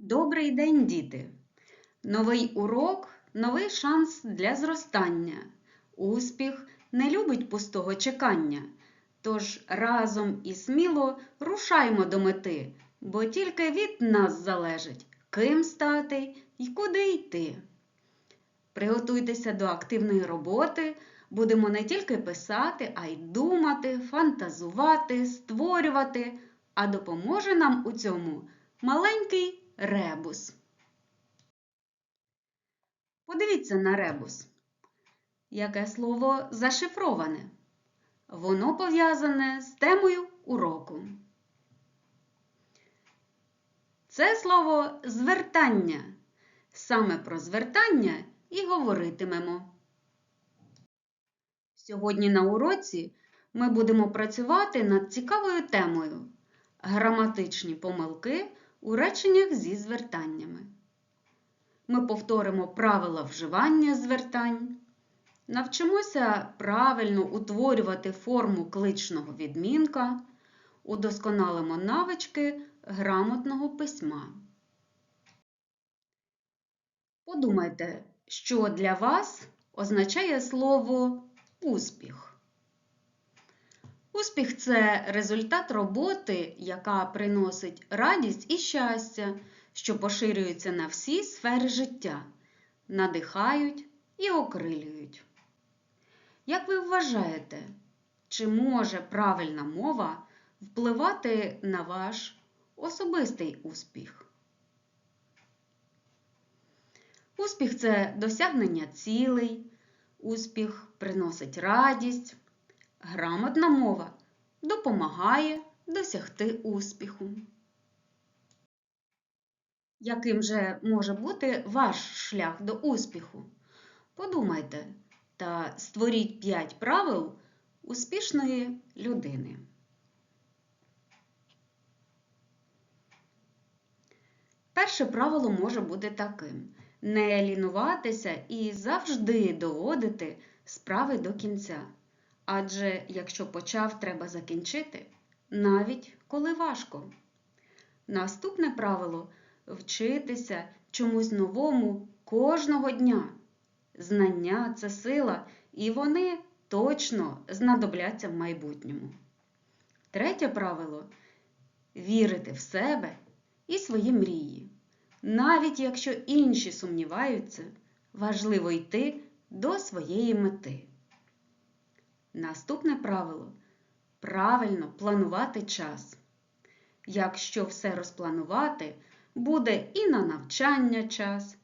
Добрий день, діти! Новий урок новий шанс для зростання. Успіх не любить пустого чекання. Тож разом і сміло рушаймо до мети, бо тільки від нас залежить, ким стати і куди йти. Приготуйтеся до активної роботи. Будемо не тільки писати, а й думати, фантазувати, створювати, а допоможе нам у цьому маленький ребус. Подивіться на ребус. Яке слово зашифроване? Воно пов'язане з темою уроку. Це слово звертання. Саме про звертання і говоритимемо. Сьогодні на уроці ми будемо працювати над цікавою темою граматичні помилки у реченнях зі звертаннями. Ми повторимо правила вживання звертань, навчимося правильно утворювати форму кличного відмінка, удосконалимо навички грамотного письма. Подумайте, що для вас означає слово успіх. Успіх це результат роботи, яка приносить радість і щастя, що поширюються на всі сфери життя, надихають і окрилюють. Як ви вважаєте, чи може правильна мова впливати на ваш особистий успіх? Успіх це досягнення цілей, успіх приносить радість. Грамотна мова допомагає досягти успіху. Яким же може бути ваш шлях до успіху? Подумайте та створіть 5 правил успішної людини. Перше правило може бути таким: не лінуватися і завжди доводити справи до кінця. Адже якщо почав, треба закінчити, навіть коли важко. Наступне правило вчитися чомусь новому кожного дня. Знання це сила, і вони точно знадобляться в майбутньому. Третє правило вірити в себе і свої мрії. Навіть якщо інші сумніваються, важливо йти до своєї мети. Наступне правило правильно планувати час. Якщо все розпланувати, буде і на навчання час,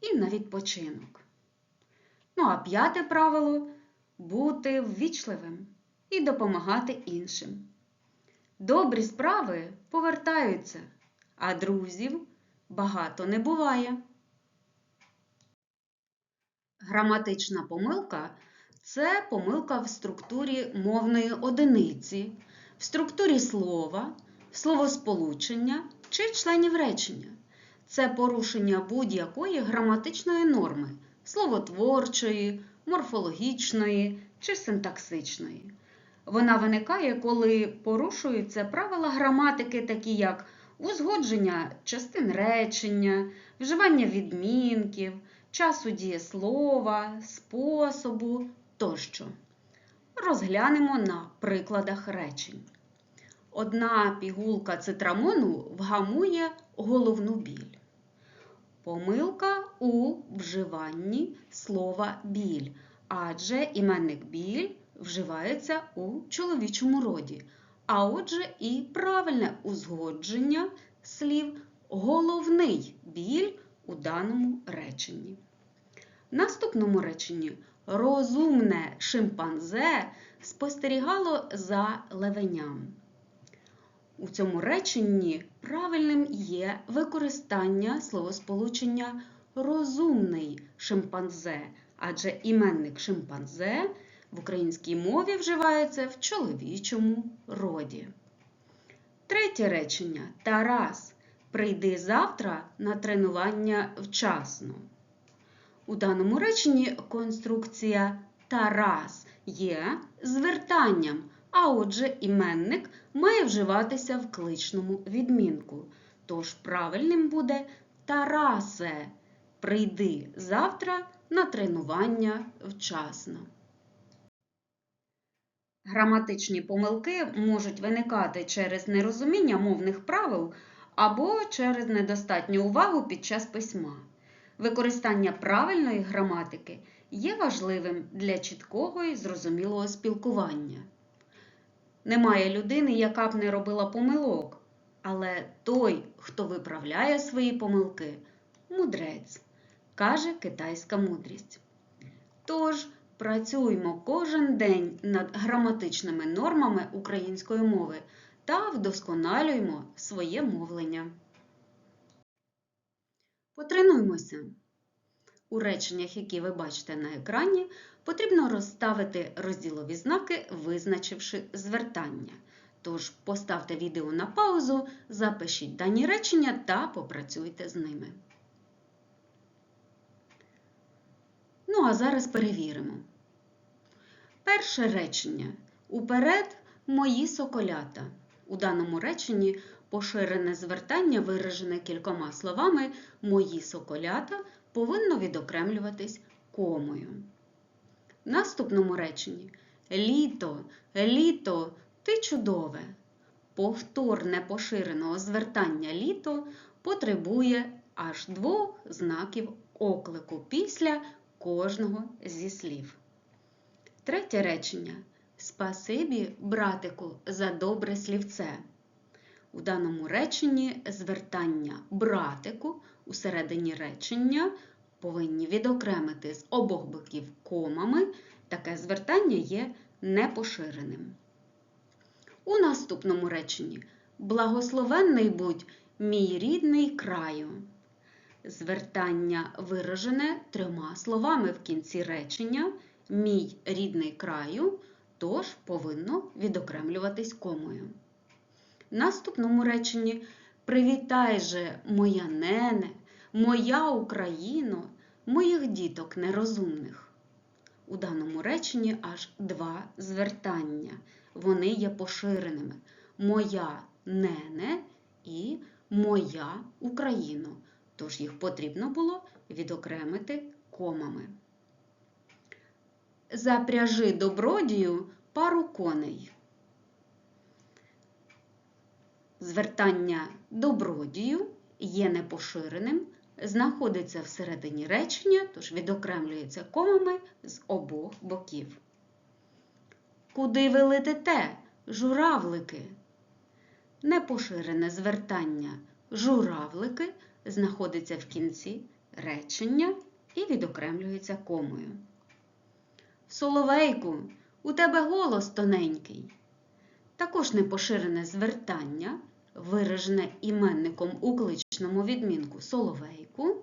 і на відпочинок. Ну а п'яте правило бути ввічливим і допомагати іншим. Добрі справи повертаються, а друзів багато не буває. Граматична помилка це помилка в структурі мовної одиниці, в структурі слова, словосполучення чи членів речення. Це порушення будь-якої граматичної норми, словотворчої, морфологічної чи синтаксичної. Вона виникає, коли порушуються правила граматики, такі як узгодження частин речення, вживання відмінків, часу дієслова, способу тощо. Розглянемо на прикладах речень. Одна пігулка цитрамону вгамує головну біль. Помилка у вживанні слова біль, адже іменник біль вживається у чоловічому роді. А отже, і правильне узгодження слів головний біль у даному реченні. В наступному реченні розумне шимпанзе спостерігало за левеням. У цьому реченні правильним є використання словосполучення розумний шимпанзе, адже іменник шимпанзе в українській мові вживається в чоловічому роді. Третє речення Тарас. Прийди завтра на тренування вчасно. У даному реченні конструкція Тарас є звертанням, а отже, іменник має вживатися в кличному відмінку. Тож правильним буде Тарасе. Прийди завтра на тренування вчасно. Граматичні помилки можуть виникати через нерозуміння мовних правил або через недостатню увагу під час письма. Використання правильної граматики є важливим для чіткого і зрозумілого спілкування. Немає людини, яка б не робила помилок, але той, хто виправляє свої помилки, мудрець, каже китайська мудрість. Тож, працюймо кожен день над граматичними нормами української мови та вдосконалюємо своє мовлення. Потренуймося. У реченнях, які ви бачите на екрані, потрібно розставити розділові знаки, визначивши звертання. Тож поставте відео на паузу, запишіть дані речення та попрацюйте з ними. Ну, а зараз перевіримо. Перше речення. Уперед мої соколята. У даному реченні поширене звертання, виражене кількома словами Мої соколята повинно відокремлюватись комою. В наступному реченні Літо, літо, ти чудове. Повторне поширеного звертання літо потребує аж двох знаків оклику після кожного зі слів. Третє речення. Спасибі, братику, за добре слівце. У даному реченні звертання братику у середині речення повинні відокремити з обох боків комами. Таке звертання є непоширеним. У наступному реченні Благословенний будь мій рідний краю. Звертання виражене трьома словами в кінці речення Мій рідний краю, тож повинно відокремлюватись комою. Наступному реченні Привітай же, моя нене, моя Україно, моїх діток нерозумних. У даному реченні аж два звертання. Вони є поширеними. Моя нене і моя Україно. Тож їх потрібно було відокремити комами. Запряжи добродію пару коней. Звертання добродію є непоширеним, знаходиться всередині речення, тож відокремлюється комами з обох боків. Куди ви летите, журавлики? Непоширене звертання журавлики знаходиться в кінці речення і відокремлюється комою. Соловейку, у тебе голос тоненький. Також непоширене звертання, виражене іменником у кличному відмінку соловейку,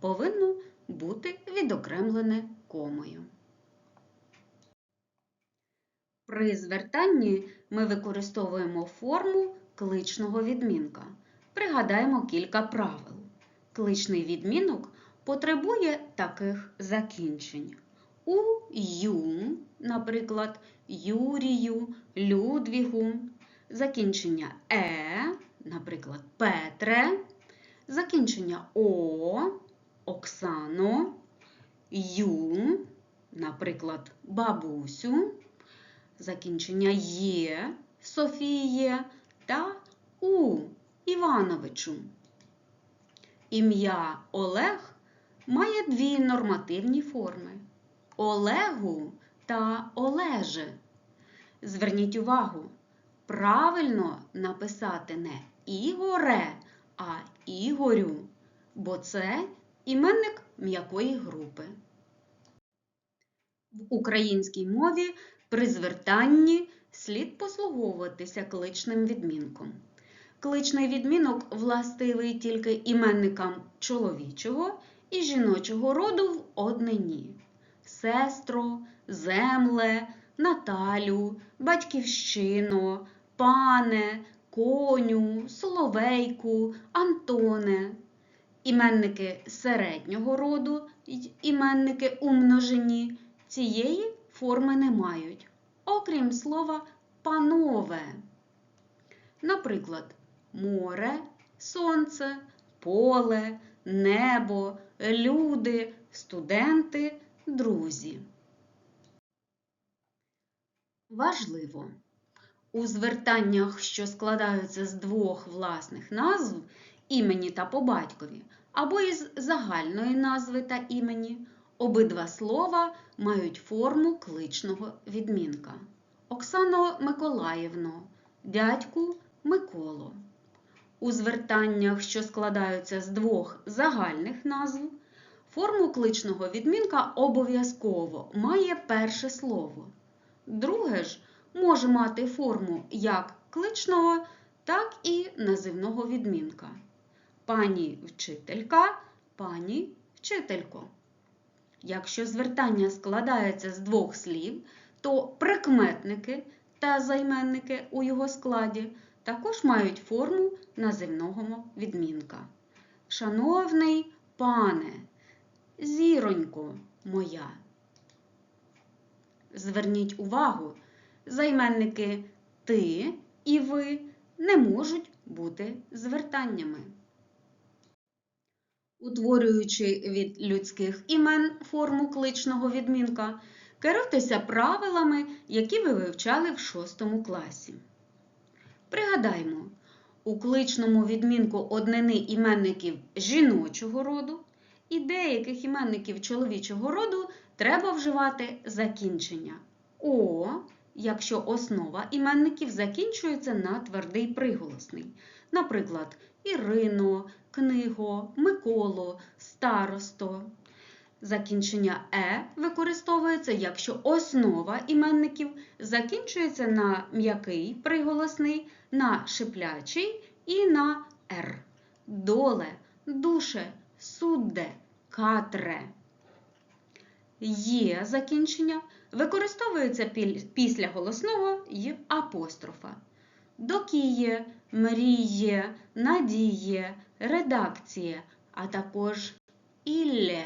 повинно бути відокремлене комою. При звертанні ми використовуємо форму кличного відмінка. Пригадаємо кілька правил. Кличний відмінок потребує таких закінчень. У ю, наприклад, Юрію, Людвігу, закінчення е, наприклад, Петре, закінчення О, Оксано, Ю, наприклад, бабусю, закінчення Є, Софіє та У Івановичу. Ім'я Олег має дві нормативні форми Олегу та Олеже. Зверніть увагу, правильно написати не Ігоре, а Ігорю, бо це іменник м'якої групи. В українській мові при звертанні слід послуговуватися кличним відмінком. Кличний відмінок властивий тільки іменникам чоловічого і жіночого роду в однині. Сестро, земле, Наталю, батьківщино, пане, коню, соловейку, Антоне. Іменники середнього роду й іменники у множині цієї форми не мають, окрім слова панове. Наприклад, море, сонце, поле, небо, люди, студенти, друзі. Важливо! У звертаннях, що складаються з двох власних назв імені та по батькові, або із загальної назви та імені, обидва слова мають форму кличного відмінка. Оксано Миколаївно, дядьку Миколо. У звертаннях, що складаються з двох загальних назв, форму кличного відмінка обов'язково має перше слово. Друге ж може мати форму як кличного, так і називного відмінка. Пані вчителька, пані вчителько. Якщо звертання складається з двох слів, то прикметники та займенники у його складі також мають форму називного відмінка. Шановний пане, зіронько моя. Зверніть увагу, займенники ти і ви не можуть бути звертаннями. Утворюючи від людських імен форму кличного відмінка, керуйтеся правилами, які ви вивчали в 6 класі. Пригадаймо, у кличному відмінку однини іменників жіночого роду і деяких іменників чоловічого роду треба вживати закінчення О, якщо основа іменників закінчується на твердий приголосний. Наприклад, Ірино, Книго, Миколо, Старосто. Закінчення Е використовується, якщо основа іменників закінчується на м'який приголосний, на шиплячий і на Р. Доле, душе, судде, катре. Є закінчення використовується після голосного й апострофа. Докіє, мріє, надіє, редакціє, а також ілле.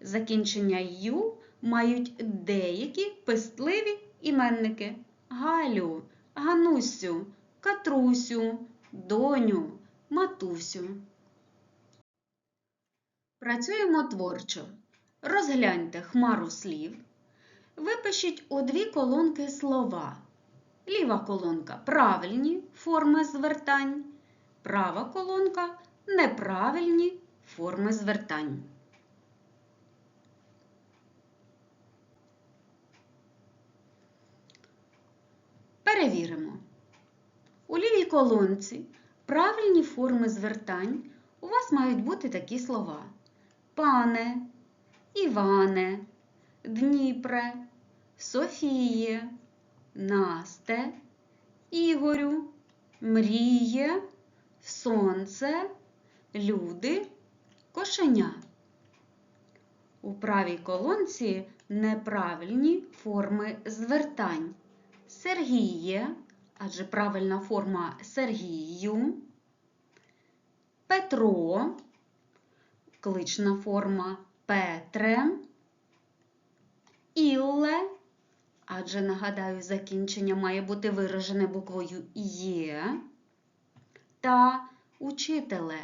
Закінчення ю мають деякі пестливі іменники Галю, Ганусю, Катрусю, Доню, Матусю. Працюємо творчо. Розгляньте хмару слів. Випишіть у дві колонки слова. Ліва колонка правильні форми звертань, права колонка неправильні форми звертань. Перевіримо. У лівій колонці правильні форми звертань у вас мають бути такі слова: пане, Іване, Дніпре, Софіє, Насте, Ігорю, Мріє, Сонце, Люди, Кошеня. У правій колонці неправильні форми звертань. Сергіє, адже правильна форма Сергію, Петро, клична форма Петре, Ілле, адже, нагадаю, закінчення має бути виражене буквою Є, та учителе,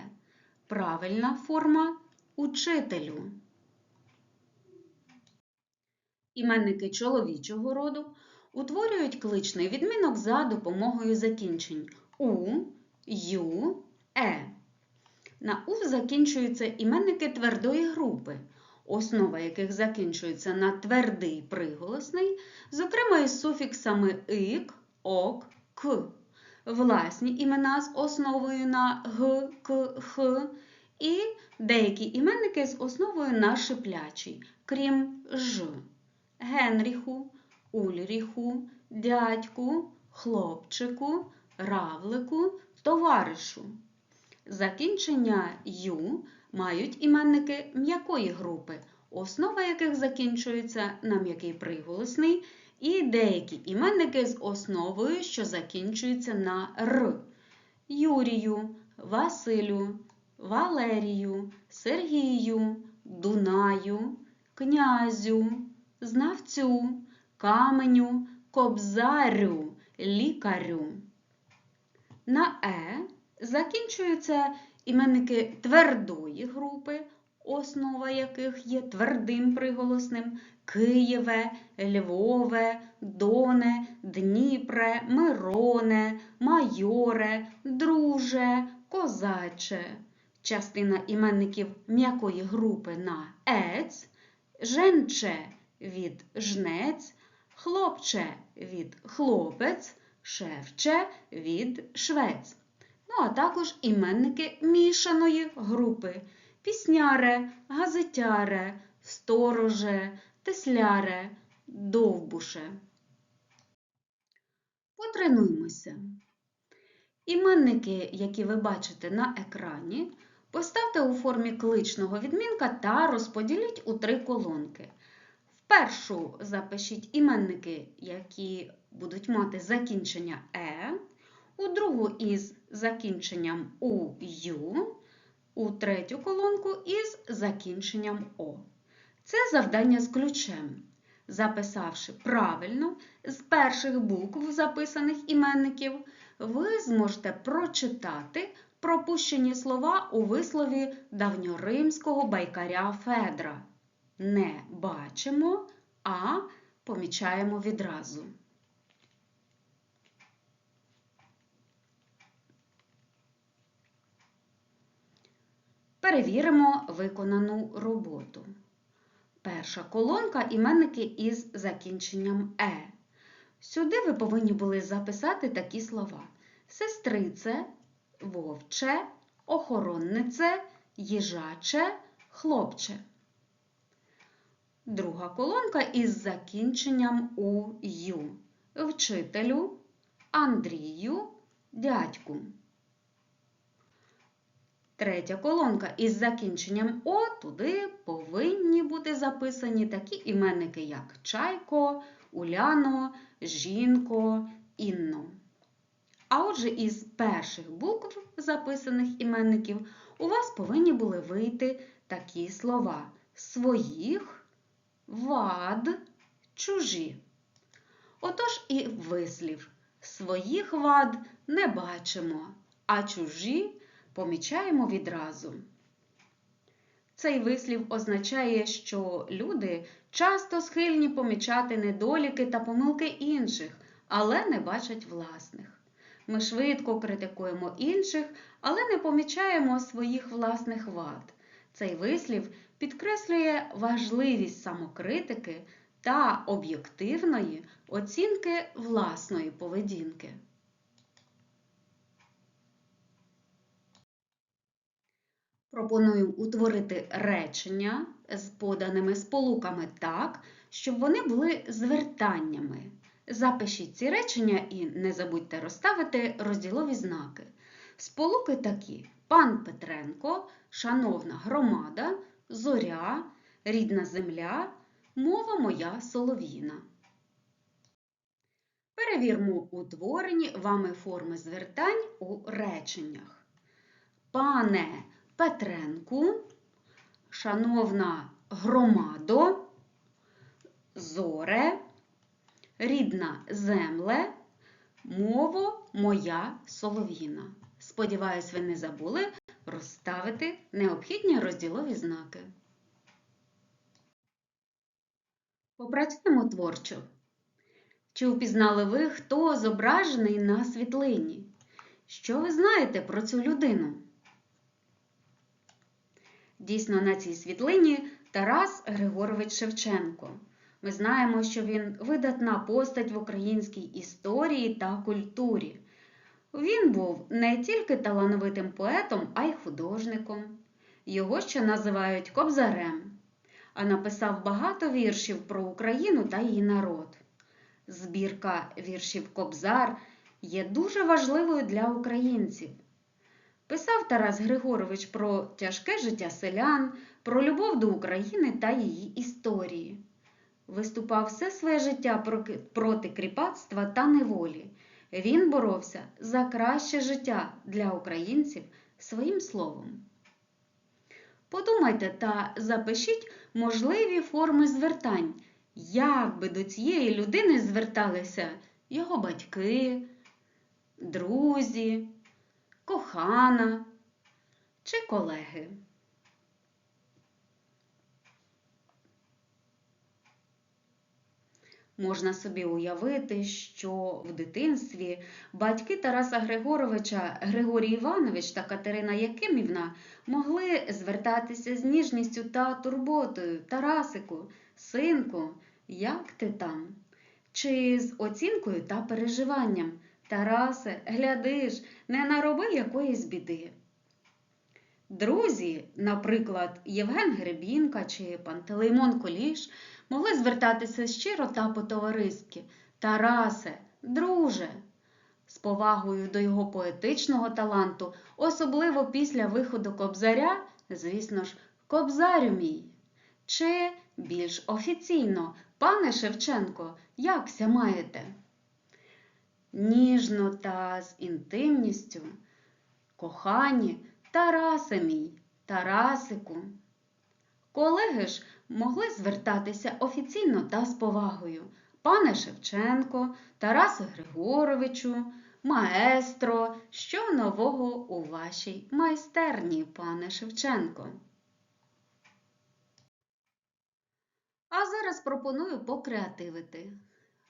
правильна форма учителю. Іменники чоловічого роду утворюють кличний відмінок за допомогою закінчень У, Ю, Е. На У закінчуються іменники твердої групи, основа яких закінчується на твердий приголосний, зокрема із суфіксами ик, ок, к. Власні імена з основою на г, к, х і деякі іменники з основою на шиплячий, крім ж. Генріху, Ульріху, дядьку, хлопчику, равлику, товаришу. Закінчення ю мають іменники м'якої групи, основа яких закінчується на м'який приголосний, і деякі іменники з основою, що закінчується на р. Юрію, Василю, Валерію, Сергію, Дунаю, князю, знавцю, каменю, кобзарю, лікарю. На е закінчуються іменники твердої групи, основа яких є твердим приголосним Києве, Львове, Доне, Дніпре, Мироне, Майоре, Друже, Козаче. Частина іменників м'якої групи на ець, женче від жнець, хлопче від хлопець, шевче від швець. Ну, а також іменники мішаної групи пісняре, газетяре, стороже, тесляре, довбуше. Потренуймося. Іменники, які ви бачите на екрані, поставте у формі кличного відмінка та розподіліть у три колонки. Першу запишіть іменники, які будуть мати закінчення е, у другу із закінченням у ю, у третю колонку із закінченням О. Це завдання з ключем. Записавши правильно з перших букв записаних іменників, ви зможете прочитати пропущені слова у вислові давньоримського байкаря Федра. Не бачимо, а помічаємо відразу. Перевіримо виконану роботу. Перша колонка іменники із закінченням Е. Сюди ви повинні були записати такі слова: сестрице, вовче, охороннице, їжаче, хлопче. Друга колонка із закінченням у ю. Вчителю, Андрію, дядьку. Третя колонка із закінченням О туди повинні бути записані такі іменники, як Чайко, Уляно, Жінко, Інно. А отже, із перших букв записаних іменників у вас повинні були вийти такі слова своїх, вад, чужі. Отож і вислів своїх вад не бачимо, а чужі помічаємо відразу. Цей вислів означає, що люди часто схильні помічати недоліки та помилки інших, але не бачать власних. Ми швидко критикуємо інших, але не помічаємо своїх власних вад. Цей вислів підкреслює важливість самокритики та об'єктивної оцінки власної поведінки. Пропоную утворити речення з поданими сполуками так, щоб вони були звертаннями. Запишіть ці речення і не забудьте розставити розділові знаки. Сполуки такі: пан Петренко, шановна громада, зоря, рідна земля, мова моя солов'їна. Перевірмо утворені вами форми звертань у реченнях. Пане Петренку, шановна громадо, зоре, рідна земле, мово моя солов'їна. Сподіваюсь, ви не забули розставити необхідні розділові знаки. Попрацюємо творчо. Чи впізнали ви, хто зображений на світлині? Що ви знаєте про цю людину? Дійсно, на цій світлині Тарас Григорович Шевченко. Ми знаємо, що він видатна постать в українській історії та культурі. Він був не тільки талановитим поетом, а й художником. Його ще називають Кобзарем, а написав багато віршів про Україну та її народ. Збірка віршів Кобзар є дуже важливою для українців. Писав Тарас Григорович про тяжке життя селян, про любов до України та її історії. Виступав все своє життя проти кріпацтва та неволі. Він боровся за краще життя для українців своїм словом. Подумайте та запишіть можливі форми звертань, як би до цієї людини зверталися його батьки, друзі, кохана чи колеги. Можна собі уявити, що в дитинстві батьки Тараса Григоровича Григорій Іванович та Катерина Якимівна могли звертатися з ніжністю та турботою Тарасику, синку, як ти там? Чи з оцінкою та переживанням Тарасе, глядиш, не нароби якоїсь біди. Друзі, наприклад, Євген Гребінка чи Пантелеймон Коліш, могли звертатися щиро та по-товариськи. Тарасе, друже, з повагою до його поетичного таланту, особливо після виходу Кобзаря, звісно ж, Кобзарю мій. Чи більш офіційно, пане Шевченко, якся маєте? Ніжно та з інтимністю, кохані, Тарасе мій, Тарасику. Колеги ж могли звертатися офіційно та з повагою. Пане Шевченко, Тарасе Григоровичу, маестро, що нового у вашій майстерні, пане Шевченко. А зараз пропоную покреативити.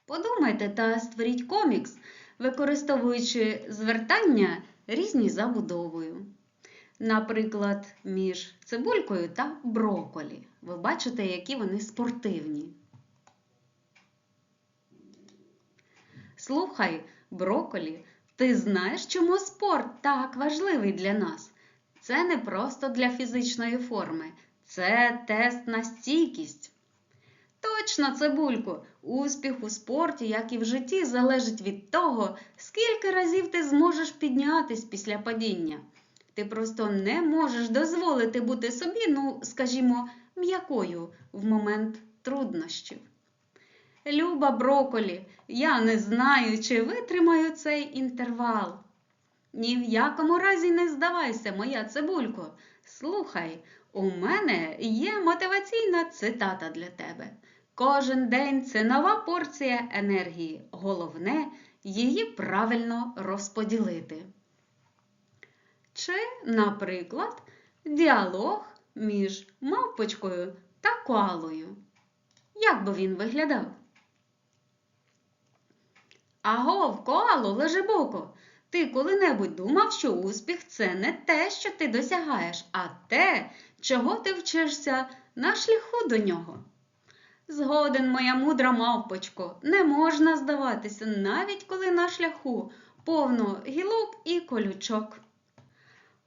Подумайте та створіть комікс, використовуючи звертання різні забудовою. Наприклад, між цибулькою та броколі. Ви бачите, які вони спортивні. Слухай, броколі, ти знаєш, чому спорт так важливий для нас? Це не просто для фізичної форми, це тест на стійкість. Точно, цибулько, успіх у спорті, як і в житті, залежить від того, скільки разів ти зможеш піднятись після падіння. Ти просто не можеш дозволити бути собі, ну, скажімо, м'якою в момент труднощів. Люба броколі, я не знаю, чи витримаю цей інтервал. Ні в якому разі не здавайся, моя цибулько. Слухай, у мене є мотиваційна цитата для тебе. Кожен день це нова порція енергії. Головне її правильно розподілити. Чи, наприклад, діалог між мавпочкою та коалою. Як би він виглядав? Агов, коало, лежебоко, ти коли-небудь думав, що успіх це не те, що ти досягаєш, а те, чого ти вчишся на шляху до нього. Згоден, моя мудра мавпочко, не можна здаватися, навіть коли на шляху повно гілок і колючок.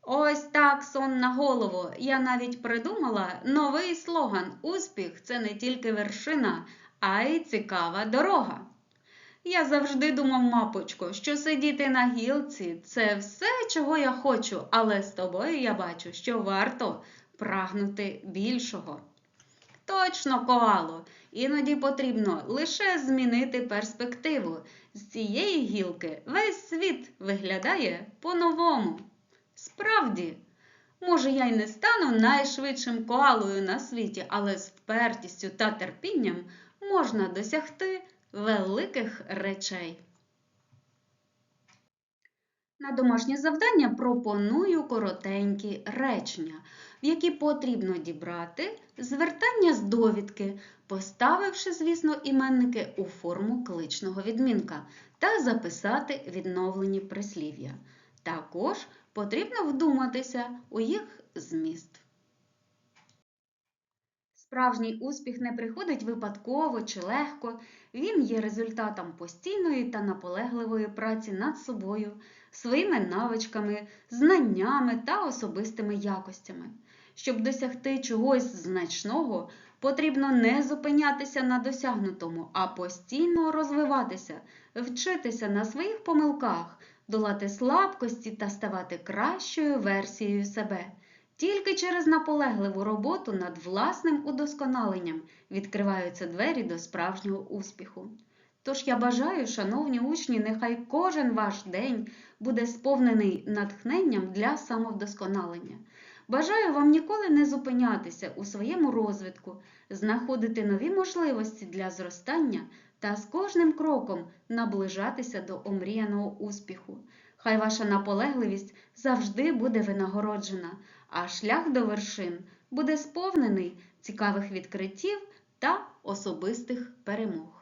Ось так сон на голову. Я навіть придумала новий слоган Успіх це не тільки вершина, а й цікава дорога. Я завжди думав, мапочко, що сидіти на гілці це все, чого я хочу, але з тобою я бачу, що варто прагнути більшого. Точно, ковало, іноді потрібно лише змінити перспективу. З цієї гілки весь світ виглядає по-новому. Справді, може, я й не стану найшвидшим коалою на світі, але з впертістю та терпінням можна досягти великих речей. На домашнє завдання пропоную коротенькі речення, в які потрібно дібрати звертання з довідки, поставивши, звісно, іменники у форму кличного відмінка та записати відновлені прислів'я. Також потрібно вдуматися у їх зміст. Справжній успіх не приходить випадково чи легко, він є результатом постійної та наполегливої праці над собою, своїми навичками, знаннями та особистими якостями. Щоб досягти чогось значного, потрібно не зупинятися на досягнутому, а постійно розвиватися, вчитися на своїх помилках, долати слабкості та ставати кращою версією себе. Тільки через наполегливу роботу над власним удосконаленням відкриваються двері до справжнього успіху. Тож я бажаю, шановні учні, нехай кожен ваш день буде сповнений натхненням для самовдосконалення. Бажаю вам ніколи не зупинятися у своєму розвитку, знаходити нові можливості для зростання та з кожним кроком наближатися до омріяного успіху. Хай ваша наполегливість завжди буде винагороджена, а шлях до вершин буде сповнений цікавих відкриттів та особистих перемог.